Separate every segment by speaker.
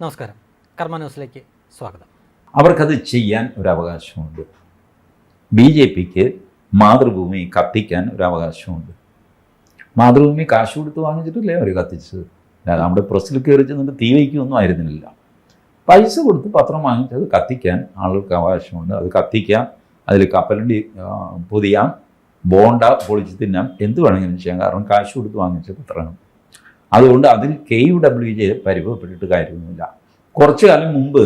Speaker 1: നമസ്കാരം. കർമ്മ ന്യൂസിലേക്ക് സ്വാഗതം.
Speaker 2: അവർക്കത് ചെയ്യാൻ ഒരു അവകാശമുണ്ട് ബി ജെ പിക്ക് മാതൃഭൂമി കത്തിക്കാൻ ഒരു അവകാശമുണ്ട് മാതൃഭൂമി കാശ് കൊടുത്ത് വാങ്ങിച്ചിട്ടല്ലേ? അവർ കത്തിച്ചത്. നമ്മുടെ പ്രസിൽ കയറി ചെന്നിട്ട് തീ വയ്ക്കുമൊന്നും ആയിരുന്നില്ല പൈസ കൊടുത്ത് പത്രം വാങ്ങിച്ചത് കത്തിക്കാൻ ആളുകൾക്ക് അവകാശമുണ്ട്. അത് കത്തിക്കാം. അതിൽ കപ്പലണ്ടി പൊതിയാം. ബോണ്ട പൊളിച്ച് തിന്നാം. എന്ത് വേണമെങ്കിലും ചെയ്യാം. കാരണം കാശ് കൊടുത്ത് വാങ്ങിച്ച പത്രമാണ്. അതുകൊണ്ട് അതിൽ കെ യു ഡബ്ല്യു ജെ പരിഭവപ്പെട്ടിട്ട് കാര്യമൊന്നുമില്ല. കുറച്ചു കാലം മുമ്പ്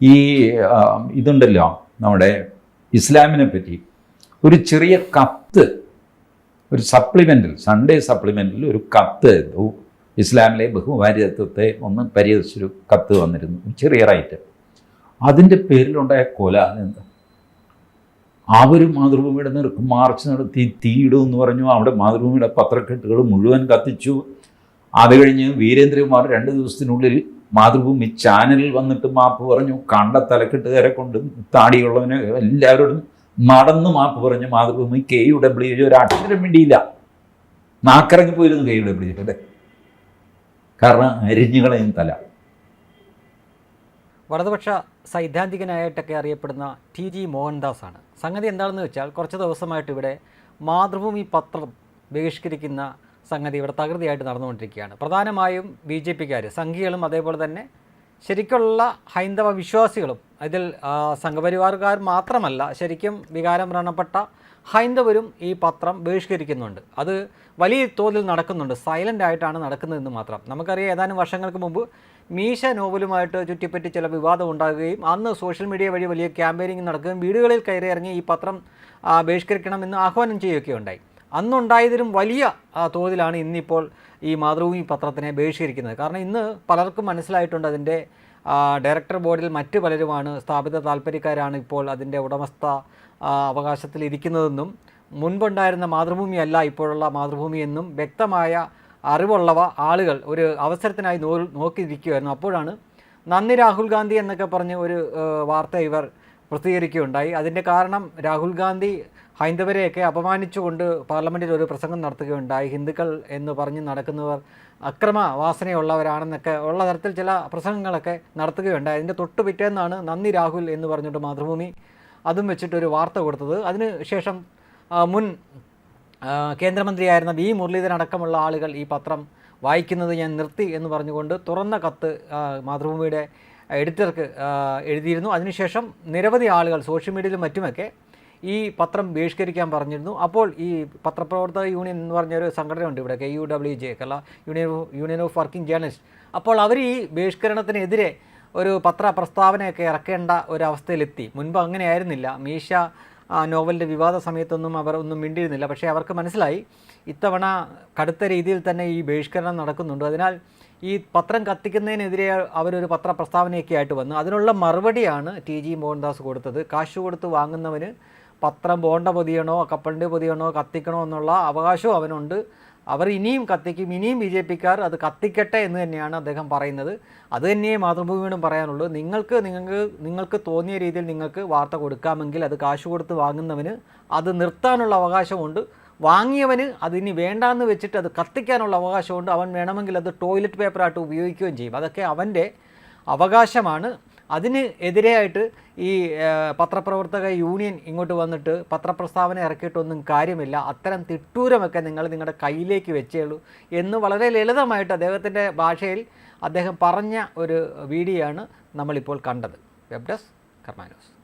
Speaker 2: ഈ ഇതുണ്ടല്ലോ നമ്മുടെ ഇസ്ലാമിനെ പറ്റി. ഒരു ചെറിയ കത്ത് ഒരു സപ്ലിമെന്റിൽ സൺഡേ സപ്ലിമെന്റിൽ ഒരു കത്ത് ഇസ്ലാമിലെ ബഹുഭാര്യത്വത്തെ ഒന്ന് പരിഹരിച്ചൊരു കത്ത് വന്നിരുന്നു. ചെറിയ റൈറ്റ്. അതിന്റെ പേരിലുണ്ടായ കൊല അതെന്താ അവർ മാതൃഭൂമിയുടെ മാർച്ച് നടത്തി തീയിടും എന്ന് പറഞ്ഞു. അവിടെ മാതൃഭൂമിയുടെ പത്രക്കെട്ടുകൾ മുഴുവൻ കത്തിച്ചു. അത് കഴിഞ്ഞ് വീരേന്ദ്രകുമാർ രണ്ട് ദിവസത്തിനുള്ളിൽ മാതൃഭൂമി ചാനലിൽ വന്നിട്ട് മാപ്പ് പറഞ്ഞു കണ്ട തലക്കെട്ടുകാരെ കൊണ്ട് താടിയുള്ളവന് എല്ലാവരോടും നടന്ന് മാപ്പ് പറഞ്ഞു മാതൃഭൂമി കെ യു ഡബ്ല്യു ഒരു അക്ഷരം വേണ്ടിയില്ല നാക്കിറങ്ങി പോയിരുന്നു കെ യു ഡബ്ല്യു അല്ലേ? കാരണം അരിഞ്ഞുകളയും തല.
Speaker 1: വലതുപക്ഷ സൈദ്ധാന്തികനായിട്ടൊക്കെ അറിയപ്പെടുന്ന ടി ജി മോഹൻദാസ് ആണ് സംഗതി എന്താണെന്ന് വെച്ചാൽ കുറച്ച് ദിവസമായിട്ട് ഇവിടെ മാതൃഭൂമി പത്രം ബഹിഷ്കരിക്കുന്ന സംഗതി ഇവിടെ തകൃതിയായിട്ട് നടന്നുകൊണ്ടിരിക്കുകയാണ്. പ്രധാനമായും ബി ജെ പിക്കാർ സംഘികളും അതേപോലെ തന്നെ ശരിക്കുള്ള ഹൈന്ദവ വിശ്വാസികളും അതിൽ സംഘപരിവാറുകാർ മാത്രമല്ല ശരിക്കും വികാരം വ്രണപ്പെട്ട ഹൈന്ദവരും ഈ പത്രം ബഹിഷ്കരിക്കുന്നുണ്ട്. അത് വലിയ തോതിൽ നടക്കുന്നുണ്ട്. സൈലന്റ് ആയിട്ടാണ് നടക്കുന്നതെന്ന് മാത്രം. നമുക്കറിയാം ഏതാനും വർഷങ്ങൾക്ക് മുമ്പ് മീശ നോവലുമായിട്ട് ചുറ്റിപ്പറ്റി ചില വിവാദം ഉണ്ടാകുകയും അന്ന് സോഷ്യൽ മീഡിയ വഴി വലിയ ക്യാമ്പയിനിങ് നടക്കുകയും വീടുകളിൽ കയറി ഇറങ്ങി ഈ പത്രം ബഹിഷ്കരിക്കണമെന്ന് ആഹ്വാനം ചെയ്യുകയൊക്കെ ഉണ്ടായി അന്നുണ്ടായതിലും വലിയ തോതിലാണ് ഇന്നിപ്പോൾ ഈ മാതൃഭൂമി പത്രത്തിനെ ബഹിഷ്കരിക്കുന്നത്. കാരണം ഇന്ന് പലർക്കും മനസ്സിലായിട്ടുണ്ട് അതിന്റെ ഡയറക്ടർ ബോർഡിൽ മറ്റു പലരുമാണ് സ്ഥാപിത താല്പര്യക്കാരാണ് ഇപ്പോൾ അതിന്റെ ഉടമസ്ഥ അവകാശത്തിൽ ഇരിക്കുന്നതെന്നും മുൻപുണ്ടായിരുന്ന മാതൃഭൂമി അല്ല ഇപ്പോഴുള്ള മാതൃഭൂമി എന്നും വ്യക്തമായ അറിവുള്ളവ ആളുകൾ ഒരു അവസരത്തിനായി നോ നോക്കിയിരിക്കുമായിരുന്നു അപ്പോഴാണ് നന്ദി രാഹുൽ ഗാന്ധി എന്നൊക്കെ പറഞ്ഞ് ഒരു വാർത്ത ഇവർ പ്രസിദ്ധീകരിക്കുകയുണ്ടായി. അതിന്റെ കാരണം രാഹുൽ ഗാന്ധി ഹൈന്ദവരെയൊക്കെ അപമാനിച്ചുകൊണ്ട് പാർലമെന്റിൽ ഒരു പ്രസംഗം നടത്തുകയുണ്ടായി. ഹിന്ദുക്കൾ എന്ന് പറഞ്ഞ് നടക്കുന്നവർ അക്രമ വാസനയുള്ളവരാണെന്നൊക്കെ ഉള്ള തരത്തിൽ ചില പ്രസംഗങ്ങളൊക്കെ നടത്തുകയുണ്ടായി. അതിന്റെ തൊട്ട് പിറ്റേന്നാണ് നന്ദി രാഹുൽ എന്ന് പറഞ്ഞിട്ട് മാതൃഭൂമി അതും വെച്ചിട്ട് ഒരു വാർത്ത കൊടുത്തത്. അതിന് ശേഷം മുൻ കേന്ദ്രമന്ത്രിയായിരുന്ന വി മുരളീധരൻ അടക്കമുള്ള ആളുകൾ ഈ പത്രം വായിക്കുന്നത് ഞാൻ നിർത്തി എന്ന് പറഞ്ഞുകൊണ്ട് തുറന്ന കത്ത് മാതൃഭൂമിയുടെ എഡിറ്റർക്ക് എഴുതിയിരുന്നു. അതിനുശേഷം നിരവധി ആളുകൾ സോഷ്യൽ മീഡിയയിലും മറ്റുമൊക്കെ ഈ പത്രം ബഹിഷ്കരിക്കാൻ പറഞ്ഞിരുന്നു. അപ്പോൾ ഈ പത്രപ്രവർത്തക യൂണിയൻ എന്ന് പറഞ്ഞൊരു സംഘടനയുണ്ട് ഇവിടെ K U W J Kerala union union of working journalist. അപ്പോൾ അവർ ഈ ബഹിഷ്കരണത്തിനെതിരെ ഒരു പത്ര പ്രസ്താവനയൊക്കെ ഇറക്കേണ്ട ഒരവസ്ഥയിലെത്തി മുൻപ് അങ്ങനെയായിരുന്നില്ല മീശ നോവലിന്റെ വിവാദ സമയത്തൊന്നും അവർ ഒന്നും മിണ്ടിയിരുന്നില്ല. പക്ഷേ അവർക്ക് മനസ്സിലായി ഇത്തവണ കടുത്ത രീതിയിൽ തന്നെ ഈ ബഹിഷ്കരണം നടക്കുന്നുണ്ട്. അതിനാൽ ഈ പത്രം കത്തിക്കുന്നതിനെതിരെ അവരൊരു പത്ര പ്രസ്താവനയൊക്കെ ആയിട്ട് വന്നു. അതിനുള്ള മറുപടിയാണ് ടി ജി മോഹൻദാസ് കൊടുത്തത്. കാശ് കൊടുത്ത് വാങ്ങുന്നവന് പത്രം ബോണ്ട പൊതിയണോ കപ്പലിന്റെ പൊതിയണോ കത്തിക്കണോ എന്നുള്ള അവകാശവും അവനുണ്ട്. അവർ ഇനിയും കത്തിക്കും. ഇനിയും ബി ജെ പിക്കാർ അത് കത്തിക്കട്ടെ എന്ന് തന്നെയാണ് അദ്ദേഹം പറയുന്നത്. അത് തന്നെയേ മാതൃഭൂമിയോടും പറയാനുള്ളൂ. നിങ്ങൾക്ക് നിങ്ങൾക്ക് നിങ്ങൾക്ക് തോന്നിയ രീതിയിൽ നിങ്ങൾക്ക് വാർത്ത കൊടുക്കാമെങ്കിൽ അത് കാശ് കൊടുത്ത് വാങ്ങുന്നവന് അത് നിർത്താനുള്ള അവകാശമുണ്ട്. വാങ്ങിയവന് അതിനി വേണ്ടാന്ന് വെച്ചിട്ട് അത് കത്തിക്കാനുള്ള അവകാശമുണ്ട്. അവൻ വേണമെങ്കിൽ അത് ടോയ്ലറ്റ് പേപ്പറായിട്ട് ഉപയോഗിക്കുകയും ചെയ്യും. അതൊക്കെ അവന്റെ അവകാശമാണ്. അതിന് എതിരെയായിട്ട് ഈ പത്രപ്രവർത്തക യൂണിയൻ ഇങ്ങോട്ട് വന്നിട്ട് പത്രപ്രസ്താവന ഇറക്കിയിട്ടൊന്നും കാര്യമില്ല. അത്തരം തിട്ടൂരമൊക്കെ നിങ്ങൾ നിങ്ങളുടെ കയ്യിലേക്ക് വെച്ചേളൂ എന്ന് വളരെ ലളിതമായിട്ട് അദ്ദേഹത്തിന്റെ ഭാഷയിൽ അദ്ദേഹം പറഞ്ഞ ഒരു വീഡിയോ ആണ് നമ്മളിപ്പോൾ കണ്ടത്. Web desk കർമാനോസ്